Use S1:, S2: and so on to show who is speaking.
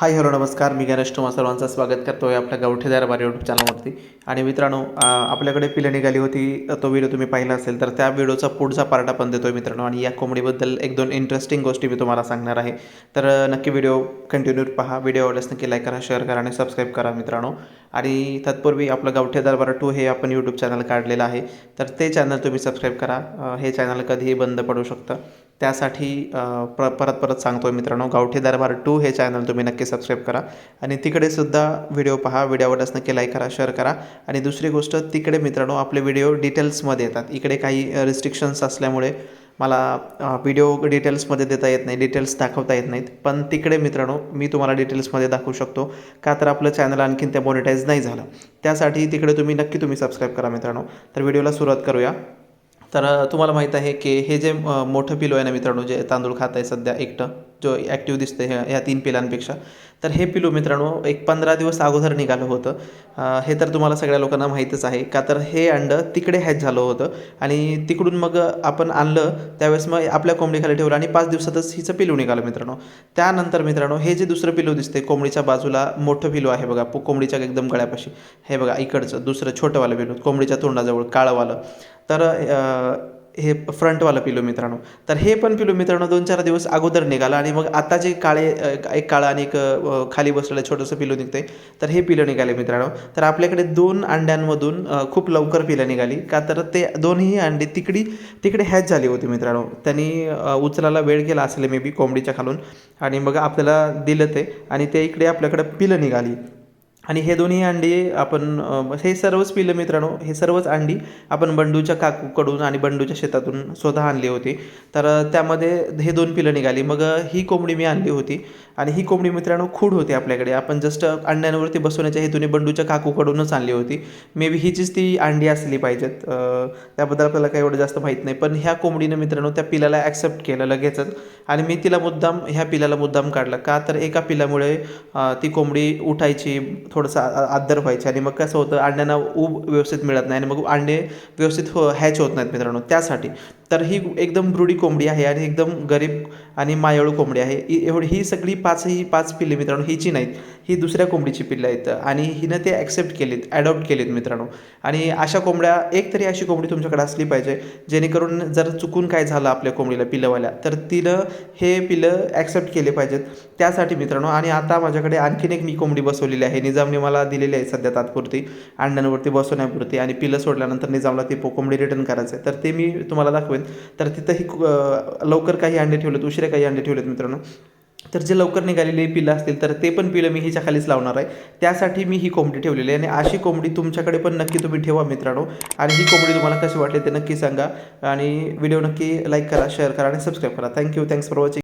S1: Hi hello नमस्कार. मी गणेश तुम्हा सर्वांचं स्वागत करतो आहे आपल्या गावठेदार बार यूट्यूब चॅनलवरती आणि मित्रांनो आपल्याकडे पिलं निघाली होती तो व्हिडिओ तुम्ही पाहिला असेल तर त्या व्हिडिओचा पुढचा पार्ट आपण देतो आहे मित्रांनो. आणि या कोंबडीबद्दल एक दोन इंटरेस्टिंग गोष्टी मी तुम्हाला सांगणार आहे. तर नक्की व्हिडिओ कंटिन्यू पहा. व्हिडिओ आवडल्यास नक्की लाईक करा शेअर करा आणि सबस्क्राईब करा मित्रांनो. आणि तत्पूर्वी आपलं गावठेदार बारा टू हे आपण यूट्यूब चॅनल काढलेलं आहे. तर ते चॅनल तुम्ही सबस्क्राईब करा. हे चॅनल कधीही बंद पडू शकतं. त्यासाठी प्र परत परत सांगतो आहे मित्रांनो गावठी दरबार टू हे चॅनल तुम्ही नक्की सबस्क्राईब करा. आणि तिकडे सुद्धा व्हिडिओ पहा व्हिडिओवरच नक्की लाईक करा शेअर करा. आणि दुसरी गोष्ट तिकडे मित्रांनो आपले व्हिडिओ डिटेल्समध्ये येतात. इकडे काही रिस्ट्रिक्शन्स असल्यामुळे मला व्हिडिओ डिटेल्समध्ये देता येत नाही डिटेल्स दाखवता येत नाहीत. पण तिकडे मित्रांनो मी तुम्हाला डिटेल्समध्ये दाखवू शकतो. का तर आपलं चॅनल आणखीन त्या मॉनिटाईज नाही झालं. त्यासाठी तिकडे तुम्ही नक्की तुम्ही सबस्क्राईब करा मित्रांनो. तर व्हिडिओला सुरुवात करूया. तर तुम्हाला माहीत आहे की हे जे मोठं पिलो आहे ना मित्रांनो जे तांदूळ खात आहे सध्या एकटं जो ॲक्टिव्ह दिसतं ह्या ह्या तीन पिलांपेक्षा. तर हे पिलू मित्रांनो एक पंधरा दिवस अगोदर निघालं होतं. हे तर तुम्हाला सगळ्या लोकांना माहीतच आहे. का तर हे अंडं तिकडे हॅच झालं होतं. आणि तिकडून मग आपण आणलं त्यावेळेस मग आपल्या कोंबडीखाली ठेवलं आणि पाच दिवसातच हिचं पिलू निघालं मित्रांनो. त्यानंतर मित्रांनो हे जे दुसरं पिलू दिसते कोंबडीच्या बाजूला मोठं पिलू आहे बघा कोंबडीच्या एकदम गळ्यापाशी. हे बघा इकडचं दुसरं छोटंवालं पिलू कोंबडीच्या तोंडाजवळ काळंवालं. तर हे फ्रंटवालं पिलो मित्रांनो. तर हे पण पिलो मित्रांनो दोन चार दिवस अगोदर निघालं आणि मग आता जे काळे एक काळं आणि एक खाली बसलेलं छोटंसं पिलो निघतंय तर हे पिलं निघाले मित्रांनो. तर आपल्याकडे दोन अंड्यांमधून खूप लवकर पिलं निघाली. का तर ते दोन्ही अंडी तिकडी तिकडे हॅच झाली होती मित्रांनो. त्यांनी उचलायला वेळ केला असेल मे बी कोंबडीच्या खालून. आणि मग आपल्याला दिलं ते आणि ते इकडे आपल्याकडे पिलं निघाली. आणि हे दोन्ही अंडी आपण हे सर्वच पिलं मित्रांनो हे सर्वच अंडी आपण बंडूच्या काकूकडून आणि बंडूच्या शेतातून स्वतः आणली होती. तर त्यामध्ये हे दोन पिलं निघाली. मग ही कोंबडी मी आणली होती. आणि ही कोंबडी मित्रांनो खूड होती आपल्याकडे. आपण जस्ट अंड्यांवरती बसवण्याच्या हेतूने बंडूच्या काकूकडूनच आणली होती. मे बी हिचीच ती अंडी असली पाहिजेत. त्याबद्दल आपल्याला काही एवढं जास्त माहीत नाही. पण ह्या कोंबडीनं मित्रांनो त्या पिलाला ॲक्सेप्ट केलं लगेचच. आणि मी तिला मुद्दाम ह्या पिलाला मुद्दाम काढलं. का तर एका पिलामुळे ती कोंबडी उठायची थोडंसं आदर व्हायचे आणि मग कसं होतं अंड्यांना ऊब व्यवस्थित मिळत नाही आणि मग अंडे व्यवस्थित हो हॅच होत नाहीत मित्रांनो. त्यासाठी तर ही एकदम ब्रुडी कोंबडी आहे आणि एकदम गरीब आणि मायाळू कोंबडी आहे. ही एवढी ही सगळी पाच ही पाच पिल्ले मित्रांनो हिची नाहीत. ही दुसऱ्या कोंबडीची पिल्लं आहेत. आणि हिनं ते ॲक्सेप्ट केलीत ॲडॉप्ट केलीत मित्रांनो. आणि अशा कोंबड्या एक तरी अशी कोंबडी तुमच्याकडे असली पाहिजे जेणेकरून जर चुकून काय झालं आपल्या कोंबडीला पिलंवाल्या तर तिनं हे पिलं ॲक्सेप्ट केले पाहिजेत. त्यासाठी मित्रांनो आणि आता माझ्याकडे आणखीन एक मी कोंबडी बसवलेली आहे. निजामने मला दिलेली आहे सध्या तात्पुरती अंड्यांवरती बसवण्यापुरती. आणि पिलं सोडल्यानंतर निजामला ती पो- कोंबडी रिटर्न करायचं आहे तर ते मी तुम्हाला दाखवेन. तर तिथंही लवकर काही अंडे ठेवलेत उशिरा काही अंडे ठेवलेत मित्रांनो. तर जे लवकर निघालेली पिलं असतील तर ते पण पिलं मी हिच्या खालीच लावणार आहे. त्यासाठी मी ही कोंबडी ठेवलेली आहे आणि अशी कोंबडी तुमच्याकडे पण नक्की तुम्ही ठेवा मित्रांनो. आणि ही कोंबडी तुम्हाला कशी वाटली ते नक्की सांगा. आणि व्हिडिओ नक्की लाईक करा शेअर करा आणि सबस्क्राईब करा. Thank you thanks for watching